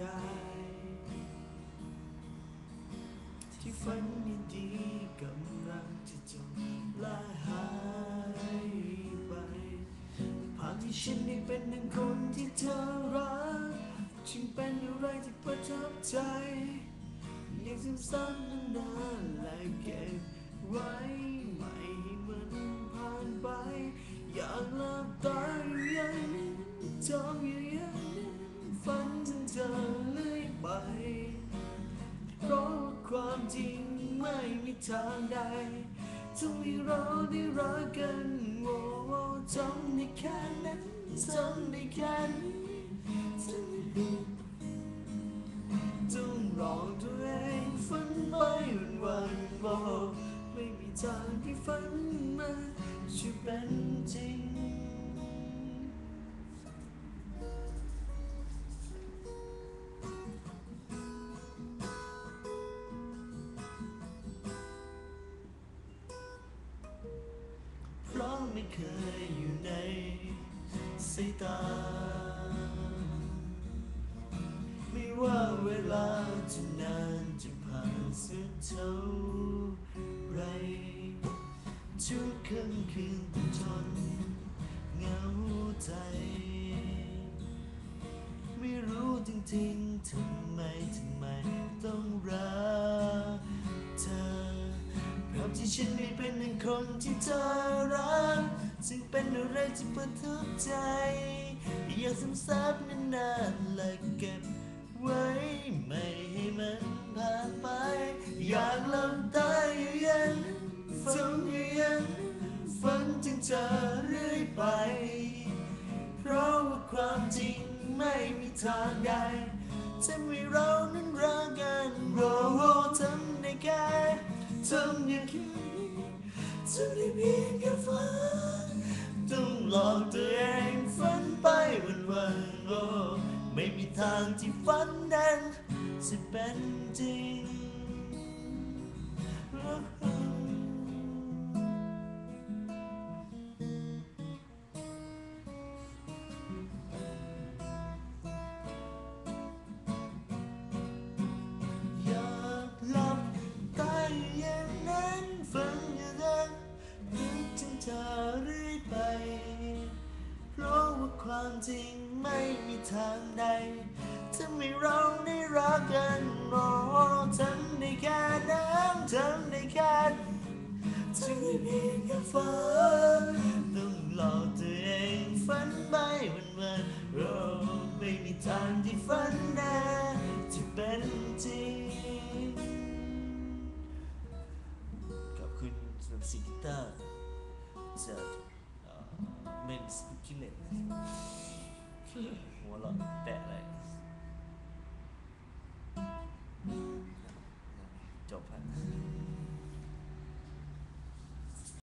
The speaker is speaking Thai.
ได้ ที่ฝันดีๆกำลังจะจมละหายไปภาพที่ฉันได้เป็นหนึ่งคนที่เธอรักจึงเป็นอะไรที่ประทับใจยังซึมซับนานๆและเก็บไว้ไม่ให้มันผ่านไป อยากหลับตายังจ้องอยู่ ไม่มีทางใดทำให้เราได้รักกันโอ้โอจำได้แค่นั้นจำได้แค่นี้จำได้ต้องรองตัวเองฝันไปวันวันบอกไม่มีทางที่ฝันมันจะเป็นจริง ไม่เคยอยู่ในสายตา ไม่ว่าเวลาจะนานจะผ่านสักเท่าไรทุกค่ำคืนต้องทนเหงาใจ ไม่รู้จริงๆทำ ฉันไม่เป็นหนึ่งคนที่เธอรักซึ่งเป็นอะไรที่ประทับใจ อยากซึมซับนานๆและเก็บไว้ไม่ให้มันผ่านไป อยากหลับตาอยู่ยันฝันอยู่ยันฝันถึงเธอเรื่อยไป เพราะว่าความจริงไม่มีทางใดจะ ทำอย่างแค่นี้ทำได้เพียงแค่ฝันต้องหลอกตัวเองฝันไปวันวันโอ้ไม่มีทางที่ฝันนั้นจะเป็นจริง อเรื่อยไป เพราะว่าความจริงไม่มีทางใดจะไม่เราได้รักกันโอ้ทำได้แค่นั้นทำได้แค่จะไม่เพียงแค่ฝัน ขี้เหล็กหัวหลอดแตะเลยรจบฮะ